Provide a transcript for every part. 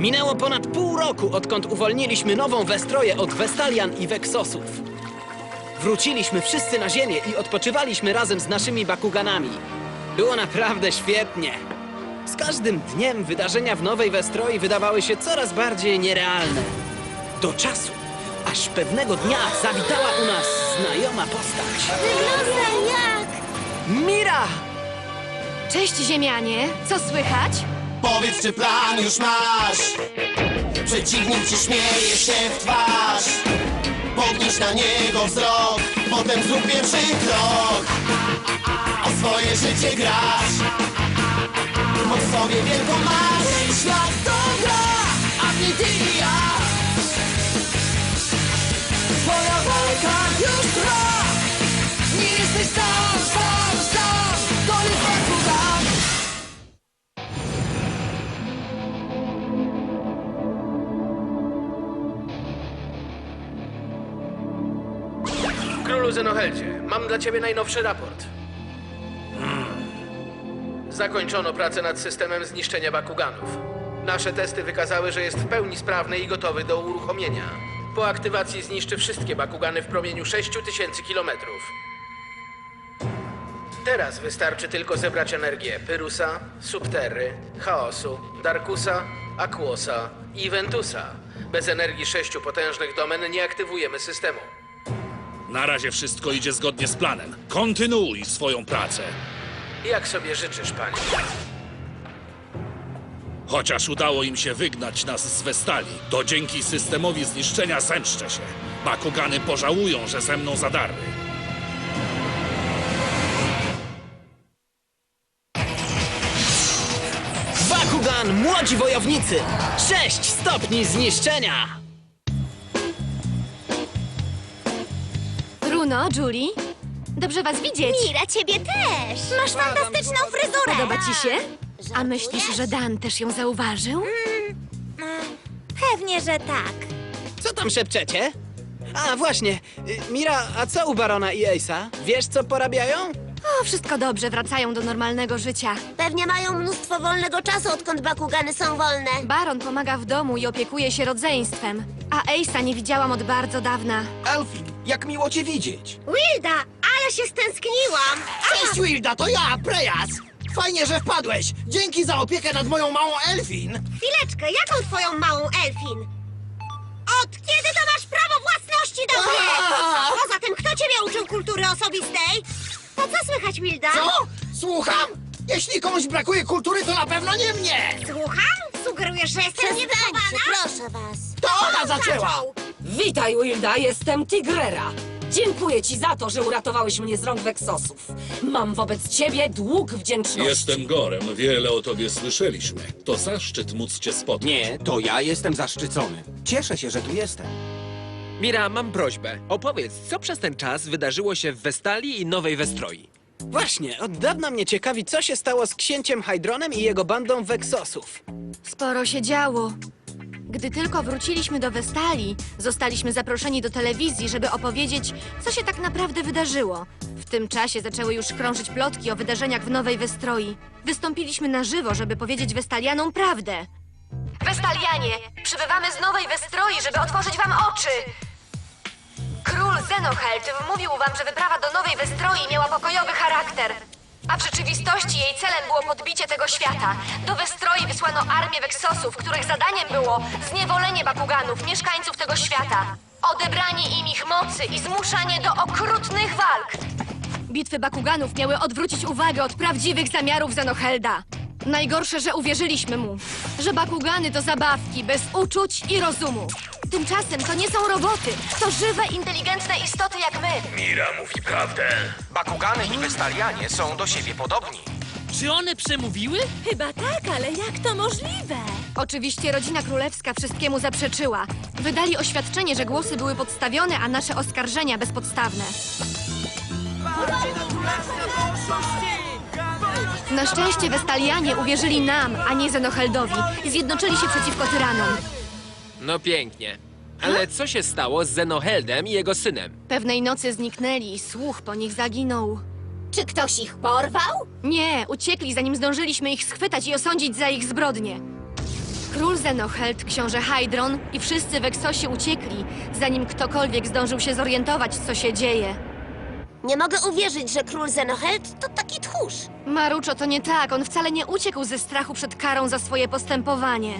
Minęło ponad pół roku, odkąd uwolniliśmy nową Westroję od Westalian i Weksosów. Wróciliśmy wszyscy na ziemię i odpoczywaliśmy razem z naszymi Bakuganami. Było naprawdę świetnie. Z każdym dniem wydarzenia w Nowej Westroi wydawały się coraz bardziej nierealne. Do czasu, aż pewnego dnia zawitała u nas znajoma postać. Wygląda jak... Mira! Cześć ziemianie, co słychać? Powiedz, czy plan już masz? Przeciwnik ci śmieje się w twarz. Podnieś na niego wzrok, potem zrób pierwszy krok. O swoje życie grasz. Moc sobie wielką masz. Ten świat to gra, a nie ty i ja. Twoja walka już trwa. Nie jesteś sam. Zenoheldzie, mam dla ciebie najnowszy raport. Zakończono pracę nad systemem zniszczenia Bakuganów. Nasze testy wykazały, że jest w pełni sprawny i gotowy do uruchomienia. Po aktywacji zniszczy wszystkie Bakugany w promieniu 6000 kilometrów. Teraz wystarczy tylko zebrać energię Pyrusa, Subterry, Chaosu, Darkusa, Aquosa i Ventusa. Bez energii sześciu potężnych domen nie aktywujemy systemu. Na razie wszystko idzie zgodnie z planem. Kontynuuj swoją pracę. Jak sobie życzysz, panie? Chociaż udało im się wygnać nas z Westali, to dzięki systemowi zniszczenia zemszczę się. Bakugany pożałują, że ze mną zadarły. Bakugan, młodzi wojownicy! Sześć stopni zniszczenia! Bruno, Julie, dobrze was widzieć. Mira, ciebie też! Masz fantastyczną fryzurę! Podoba ci się? A myślisz, że Dan też ją zauważył? Pewnie, że tak. Co tam szepczecie? A, właśnie. y, Mira, a co u Barona i Ace'a? Wiesz, co porabiają? O, wszystko dobrze, wracają do normalnego życia. Pewnie mają mnóstwo wolnego czasu, odkąd Bakugany są wolne. Baron pomaga w domu i opiekuje się rodzeństwem. A Ace'a nie widziałam od bardzo dawna. Elfin, jak miło cię widzieć. Wilda, ale się stęskniłam! Cześć Wilda, to ja, Prejas. Fajnie, że wpadłeś. Dzięki za opiekę nad moją małą Elfin. Chwileczkę, jaką twoją małą Elfin? Od kiedy to masz prawo własności do mnie? Aaa! Poza tym, kto ciebie uczył kultury osobistej? To co słychać, Wilda? Co? Słucham? Jeśli komuś brakuje kultury, to na pewno nie mnie. Słucham? Sugerujesz, że jestem niewychowana? proszę was. To ona zaczęła. Witaj, Wilda, jestem Tigrera. Dziękuję ci za to, że uratowałeś mnie z rąk Weksosów. Mam wobec ciebie dług wdzięczności. Jestem Gorem, wiele o tobie słyszeliśmy. To zaszczyt móc cię spotkać. Nie, to ja jestem zaszczycony. Cieszę się, że tu jestem. Mira, mam prośbę. Opowiedz, co przez ten czas wydarzyło się w Westalii i Nowej Westroi? Właśnie, od dawna mnie ciekawi, co się stało z księciem Hydronem i jego bandą Weksosów. Sporo się działo. Gdy tylko wróciliśmy do Westalii, zostaliśmy zaproszeni do telewizji, żeby opowiedzieć, co się tak naprawdę wydarzyło. W tym czasie zaczęły już krążyć plotki o wydarzeniach w Nowej Westroi. Wystąpiliśmy na żywo, żeby powiedzieć Westalianom prawdę. Westalianie, przybywamy z Nowej Westroi, żeby otworzyć wam oczy! Król Zenoheld wmówił wam, że wyprawa do Nowej Westroi miała pokojowy charakter. A w rzeczywistości jej celem było podbicie tego świata. Do Westroi wysłano armię Weksosów, których zadaniem było zniewolenie Bakuganów, mieszkańców tego świata. Odebranie im ich mocy i zmuszanie do okrutnych walk. Bitwy Bakuganów miały odwrócić uwagę od prawdziwych zamiarów Zenohelda. Najgorsze, że uwierzyliśmy mu, że Bakugany to zabawki bez uczuć i rozumu. Tymczasem to nie są roboty, to żywe, inteligentne istoty jak my. Mira mówi prawdę. Bakugany i Westalianie są do siebie podobni. Czy one przemówiły? Chyba tak, ale jak to możliwe? Oczywiście rodzina królewska wszystkiemu zaprzeczyła. Wydali oświadczenie, że głosy były podstawione, a nasze oskarżenia bezpodstawne. Na szczęście Westalianie uwierzyli nam, a nie Zenoheldowi i zjednoczyli się przeciwko tyranom. No pięknie. Ale co się stało z Zenoheldem i jego synem? Pewnej nocy zniknęli i słuch po nich zaginął. Czy ktoś ich porwał? Nie, uciekli zanim zdążyliśmy ich schwytać i osądzić za ich zbrodnie. Król Zenoheld, książę Hydron i wszyscy w Eksosie uciekli, zanim ktokolwiek zdążył się zorientować, co się dzieje. Nie mogę uwierzyć, że król Zenoheld to taki tchórz. Maruczo, to nie tak. On wcale nie uciekł ze strachu przed karą za swoje postępowanie.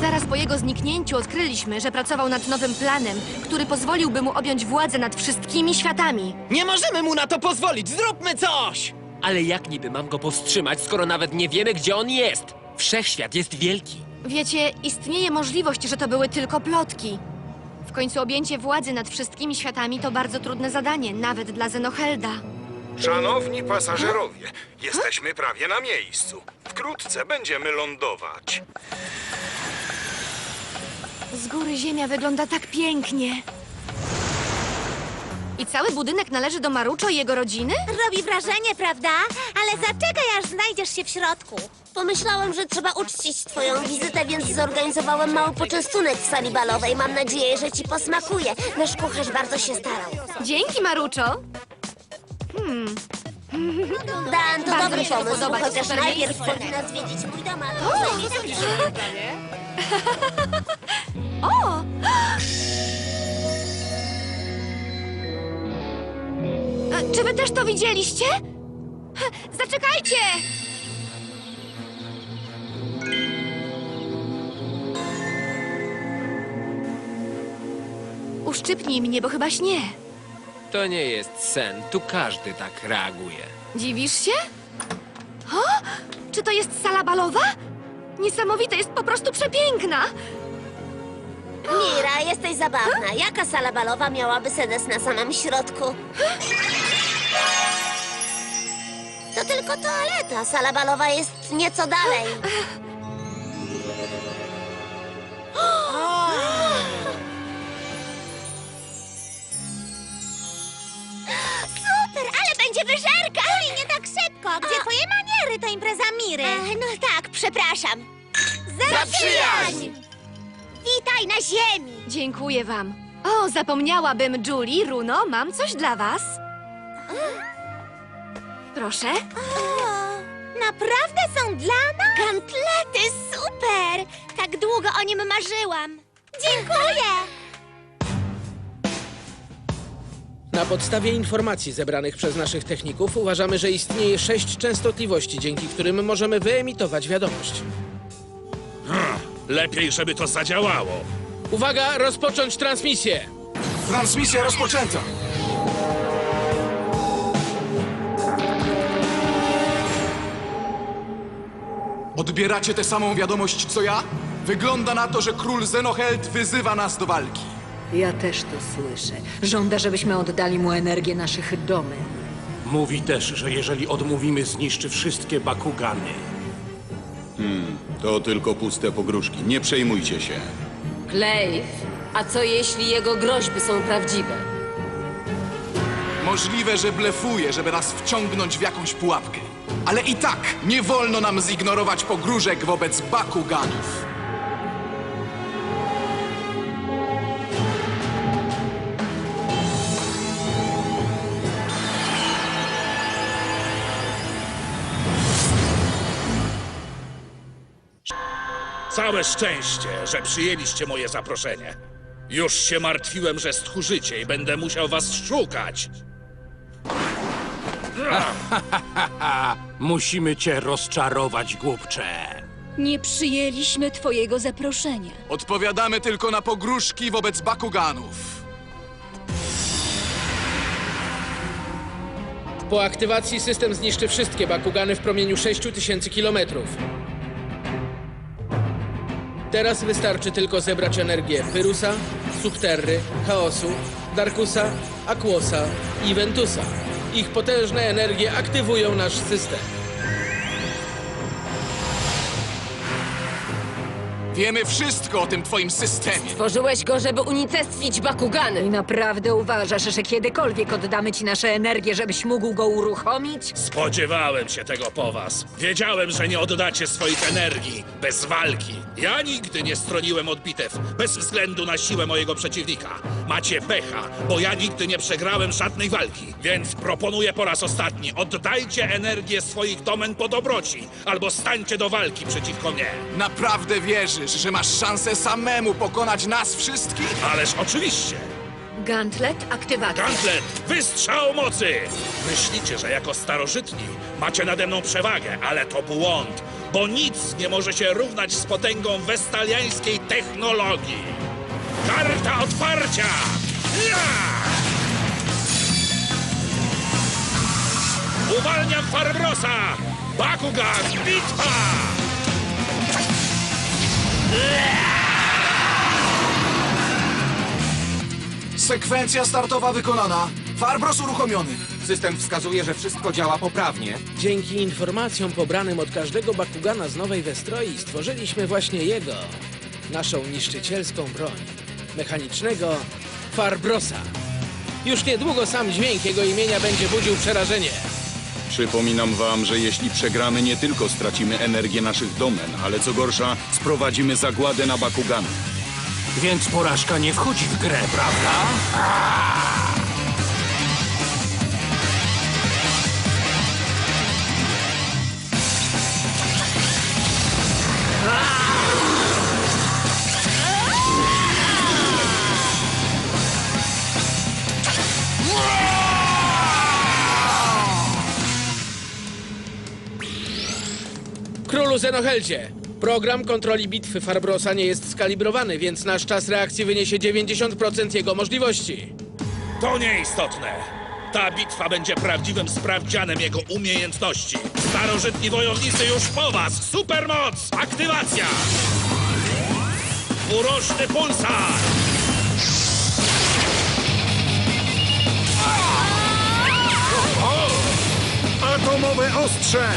Zaraz po jego zniknięciu odkryliśmy, że pracował nad nowym planem, który pozwoliłby mu objąć władzę nad wszystkimi światami. Nie możemy mu na to pozwolić! Zróbmy coś! Ale jak niby mam go powstrzymać, skoro nawet nie wiemy, gdzie on jest? Wszechświat jest wielki. Wiecie, istnieje możliwość, że to były tylko plotki. W końcu objęcie władzy nad wszystkimi światami to bardzo trudne zadanie, nawet dla Zenohelda. Szanowni pasażerowie, jesteśmy prawie na miejscu. Wkrótce będziemy lądować. Z góry ziemia wygląda tak pięknie. I cały budynek należy do Maruczo i jego rodziny? Robi wrażenie, prawda? Ale zaczekaj, aż znajdziesz się w środku. Pomyślałam, że trzeba uczcić twoją wizytę, więc zorganizowałem mały poczęstunek w sali balowej. Mam nadzieję, że ci posmakuje. Nasz kucharz bardzo się starał. Dzięki, Maruczo. Dan, to Bardzo dobry mi się pomysł, podoba, to chociaż super najpierw miejsce. powinna zwiedzić mój dom, ale nie O! E, Czy wy też to widzieliście? Ha, Zaczekajcie! Uszczypnij mnie, bo chyba śnie. To nie jest sen, tu każdy tak reaguje. Dziwisz się? O! Czy to jest sala balowa? Niesamowite, jest po prostu przepiękna! Mira, jesteś zabawna. Jaka sala balowa miałaby sedes na samym środku? To tylko toaleta. Sala balowa jest nieco dalej. Super, ale będzie wyżerka! Uli, nie tak szybko. Gdzie twoje maniery? To impreza Miry. no tak, przepraszam. Za przyjaźń! Witaj na ziemi! Dziękuję wam. O, zapomniałabym, Julie, Runo, mam coś dla was. Proszę. Naprawdę są dla nas? Gantlety, super! Tak długo o nim marzyłam. Dziękuję! Na podstawie informacji zebranych przez naszych techników uważamy, że istnieje sześć częstotliwości, dzięki którym możemy wyemitować wiadomość. Lepiej, żeby to zadziałało. Uwaga, rozpocząć transmisję! Transmisja rozpoczęta. Odbieracie tę samą wiadomość co ja? Wygląda na to, że król Zenoheld wyzywa nas do walki. Ja też to słyszę. Żąda, żebyśmy oddali mu energię naszych domy. Mówi też, że jeżeli odmówimy, zniszczy wszystkie Bakugany. To tylko puste pogróżki, nie przejmujcie się. Klejf, a co jeśli jego groźby są prawdziwe? Możliwe, że blefuje, żeby nas wciągnąć w jakąś pułapkę. Ale i tak nie wolno nam zignorować pogróżek wobec Bakuganów. Całe szczęście, że przyjęliście moje zaproszenie. Już się martwiłem, że stchórzycie i będę musiał was szukać. Musimy cię rozczarować, głupcze. Nie przyjęliśmy twojego zaproszenia. Odpowiadamy tylko na pogróżki wobec Bakuganów. Po aktywacji system zniszczy wszystkie Bakugany w promieniu 6000 kilometrów. Teraz wystarczy tylko zebrać energię Pyrusa, Subterry, Chaosu, Darkusa, Aquosa i Ventusa. Ich potężne energie aktywują nasz system. Wiemy wszystko o tym twoim systemie. Tworzyłeś go, żeby unicestwić I Bakugany. naprawdę uważasz, że kiedykolwiek oddamy ci nasze energię, żebyś mógł go uruchomić? Spodziewałem się tego po was. Wiedziałem, że nie oddacie swoich energii bez walki. Ja nigdy nie stroniłem od bitew, bez względu na siłę mojego przeciwnika. Macie pecha, bo ja nigdy nie przegrałem żadnej walki. Więc proponuję po raz ostatni, oddajcie energię swoich domen po dobroci, albo stańcie do walki przeciwko mnie. Naprawdę wierzysz, Wierzysz, że masz szansę samemu pokonać nas wszystkich? Ależ oczywiście! Gauntlet, aktywacja. Gantlet, wystrzał mocy! Myślicie, że jako starożytni macie nade mną przewagę, ale to błąd, bo nic nie może się równać z potęgą westaliańskiej technologii. Karta otwarcia! Ja! Uwalniam Farbrosa! Bakugan, bitwa! Sekwencja startowa wykonana. Farbros uruchomiony. System wskazuje, że wszystko działa poprawnie. Dzięki informacjom pobranym od każdego Bakugana z Nowej Westroi stworzyliśmy właśnie jego, naszą niszczycielską broń. Mechanicznego Farbrosa. Już niedługo sam dźwięk jego imienia będzie budził przerażenie. Przypominam wam, że jeśli przegramy, nie tylko stracimy energię naszych domen, ale co gorsza, sprowadzimy zagładę na Bakugany. Więc porażka nie wchodzi w grę, prawda? Królu Zenoheldzie, program kontroli bitwy Farbrosa nie jest skalibrowany, więc nasz czas reakcji wyniesie 90% jego możliwości. To nieistotne. Ta bitwa będzie prawdziwym sprawdzianem jego umiejętności. Starożytni wojownicy już po was! Supermoc! Aktywacja! Uroczny pulsar! Atomowe ostrze!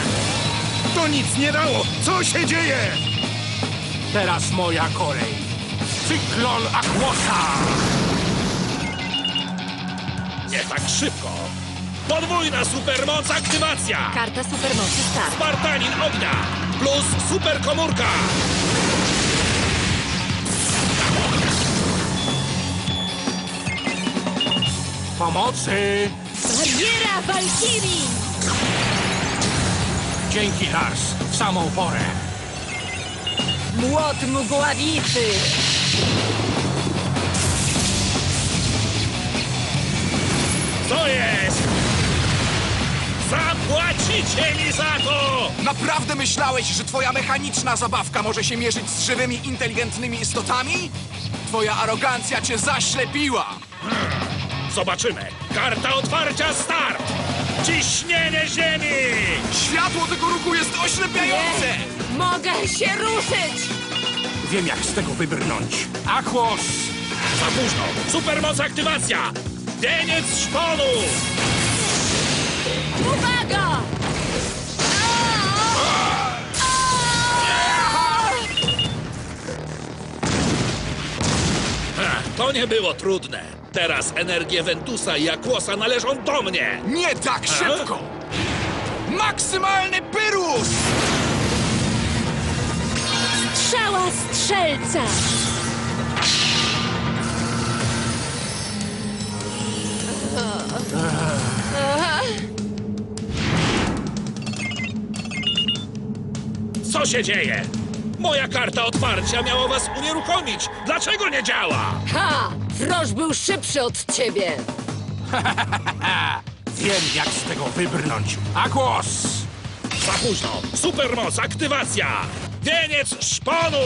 To nic nie dało! Co się dzieje? Teraz moja kolej. Cyklon Aquosa! Nie tak szybko! Podwójna supermoc aktywacja! Karta supermocy start. Spartanin ognia! Plus superkomórka! Pomocy! Bariera Valkyrii! Dzięki, Lars. W samą porę. Młot mgławicy! Co jest? Zapłacicie mi za to! Naprawdę myślałeś, że twoja mechaniczna zabawka może się mierzyć z żywymi, inteligentnymi istotami? Twoja arogancja cię zaślepiła! Zobaczymy. Karta otwarcia start! Ciśnienie ziemi! Światło tego ruchu jest oślepiające! Mogę się ruszyć! Wiem, jak z tego wybrnąć. Aquos! Za późno! Supermoc aktywacja! Wieniec szponu! Uwaga! To nie było trudne. Teraz energie Ventusa i Aquosa należą do mnie! Nie tak szybko! Maksymalny pyrus! Strzała strzelca! Co się dzieje? Moja karta otwarcia miała was unieruchomić. Dlaczego nie działa? Ha! Froż był szybszy od ciebie! Wiem, jak z tego wybrnąć. Aquos! Za późno! Supermoc aktywacja! Wieniec szponu!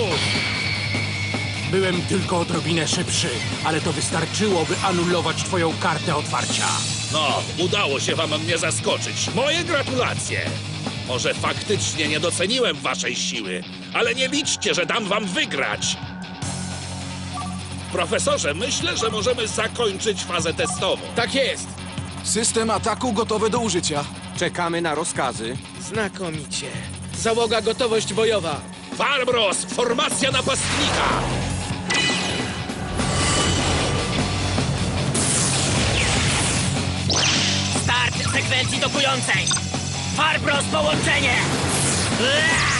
Byłem tylko odrobinę szybszy, ale to wystarczyło, by anulować twoją kartę otwarcia. No, udało się wam mnie zaskoczyć. Moje gratulacje! Może faktycznie nie doceniłem waszej siły, ale nie liczcie, że dam wam wygrać. Profesorze, myślę, że możemy zakończyć fazę testową. Tak jest. System ataku gotowy do użycia. Czekamy na rozkazy. Znakomicie. Załoga gotowość bojowa. Farbros, formacja napastnika! Start sekwencji dokującej! Farbros połączenie! Ua!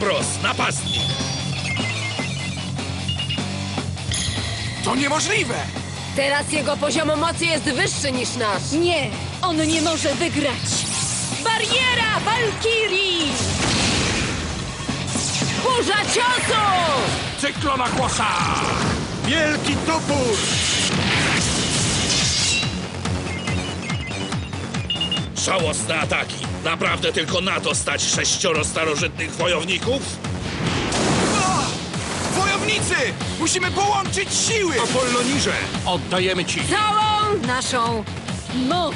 Farbros, napastnik! To niemożliwe! Teraz jego poziom mocy jest wyższy niż nasz. Nie, on nie może wygrać. Bariera Valkyrii! Burza ciosu! Cyklona kłosa! Wielki topór! Żałosne ataki! Naprawdę tylko na to stać sześcioro starożytnych wojowników? Wojownicy! Musimy połączyć siły! Apollonirze! Oddajemy ci! Całą naszą moc!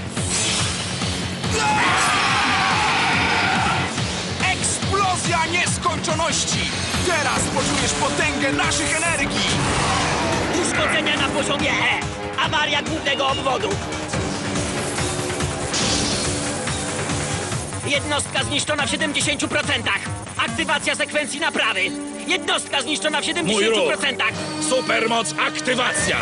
Eksplozja nieskończoności! Teraz poczujesz potęgę naszych energii! Uszkodzenia na poziomie E. Awaria głównego obwodu. Jednostka zniszczona w 70%. Aktywacja sekwencji naprawy. Jednostka zniszczona w 70%. Mój ruch! Supermoc aktywacja!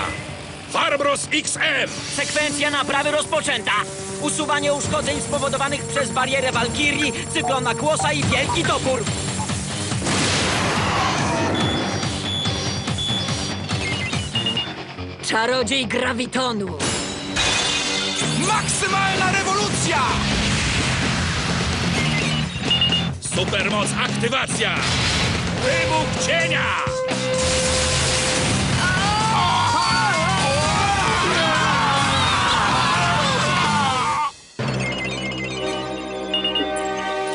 Farbros XM! Sekwencja naprawy rozpoczęta. Usuwanie uszkodzeń spowodowanych przez barierę Walkirii, cyklona Kłosa i Wielki Topór. Czarodziej Grawitonu! Maksymalna rewolucja! Supermoc aktywacja! Wybuch cienia!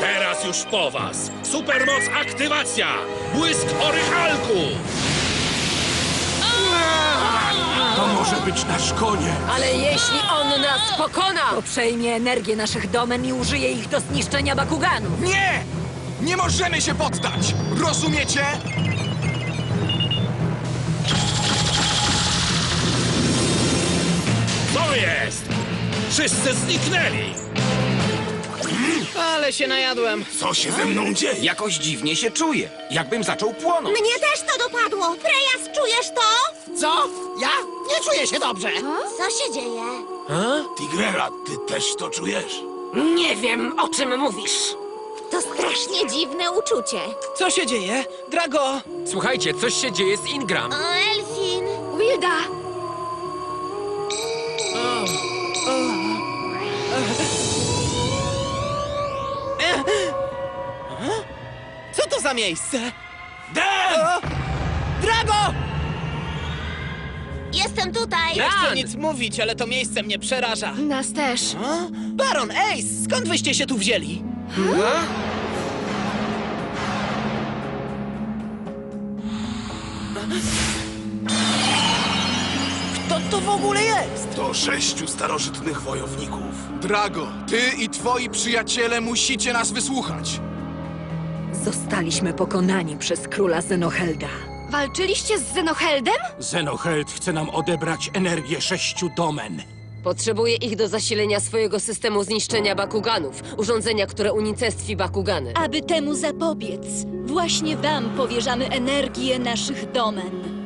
Teraz już po was! Supermoc aktywacja! Błysk Orychalku! To może być nasz koniec! Ale jeśli on nas pokona, To przejmie energię naszych domen i użyje ich do zniszczenia Bakuganów. Nie! Nie możemy się poddać! Rozumiecie? Co jest? Wszyscy zniknęli! Ale się najadłem. Co się ze mną dzieje? Jakoś dziwnie się czuję. Jakbym zaczął płonąć. Mnie też to dopadło. Prejas, czujesz to? Co? Ja? Nie czuję się dobrze. Co się dzieje? Tigrera, ty też to czujesz? nie wiem, o czym mówisz. To strasznie dziwne uczucie. Co się dzieje? Drago! Słuchajcie, coś się dzieje z Ingram. O, Elfin. Wilda! Co to za miejsce? Dan! Drago! Jestem tutaj. Nie chcę Dan! nic mówić, ale to miejsce mnie przeraża. Nas też. Baron, Ace, skąd wyście się tu wzięli? Kto to w ogóle jest? To sześciu starożytnych wojowników. Drago, ty i twoi przyjaciele musicie nas wysłuchać. Zostaliśmy pokonani przez króla Zenohelda. Walczyliście z Zenoheldem? Zenoheld chce nam odebrać energię sześciu domen. Potrzebuję ich do zasilenia swojego systemu zniszczenia Bakuganów, urządzenia, które unicestwi Bakugany. Aby temu zapobiec, właśnie wam powierzamy energię naszych domen.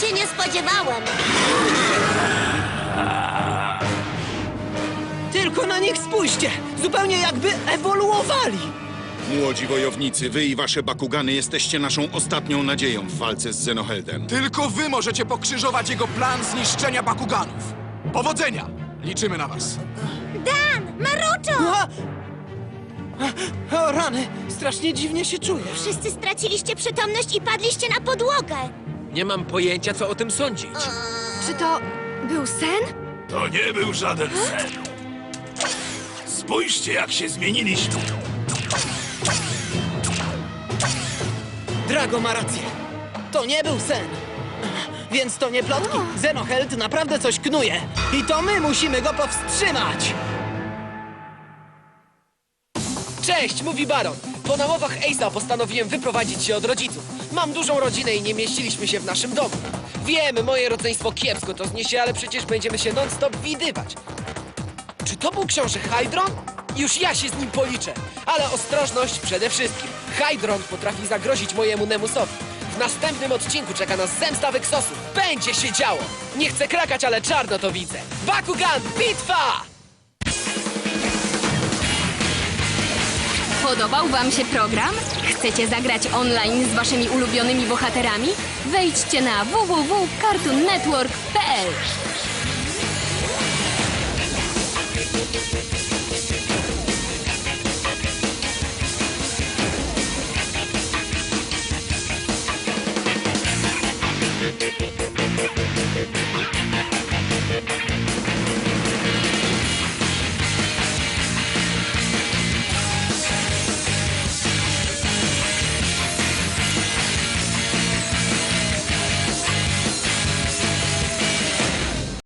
Się nie spodziewałem. Tylko na nich spójrzcie! Zupełnie jakby ewoluowali! Młodzi wojownicy, wy i wasze Bakugany jesteście naszą ostatnią nadzieją w walce z Zenoheldem. Tylko wy możecie pokrzyżować jego plan zniszczenia Bakuganów. Powodzenia! Liczymy na was. Dan, Maruczo! A! O rany, strasznie dziwnie się czuję. Wszyscy straciliście przytomność i padliście na podłogę. Nie mam pojęcia, co o tym sądzić. Czy to był sen? To nie był żaden sen. Spójrzcie, jak się zmieniliśmy. Drago ma rację. To nie był sen. Więc to nie plotki. Zenoheld naprawdę coś knuje. I to my musimy go powstrzymać. Cześć, mówi Baron. Po nałowach Ace'a postanowiłem wyprowadzić się od rodziców. Mam dużą rodzinę i nie mieściliśmy się w naszym domu. Wiem, moje rodzeństwo kiepsko to zniesie, ale przecież będziemy się non-stop widywać. Czy to był książę Hydron? Już ja się z nim policzę. Ale ostrożność przede wszystkim. Hydron potrafi zagrozić mojemu Nemusowi. W następnym odcinku czeka nas zemsta Vexosu. Będzie się działo. Nie chcę krakać, ale czarno to widzę. Bakugan, bitwa! Podobał Wam się program? Chcecie zagrać online z Waszymi ulubionymi bohaterami? Wejdźcie na www.cartoonnetwork.pl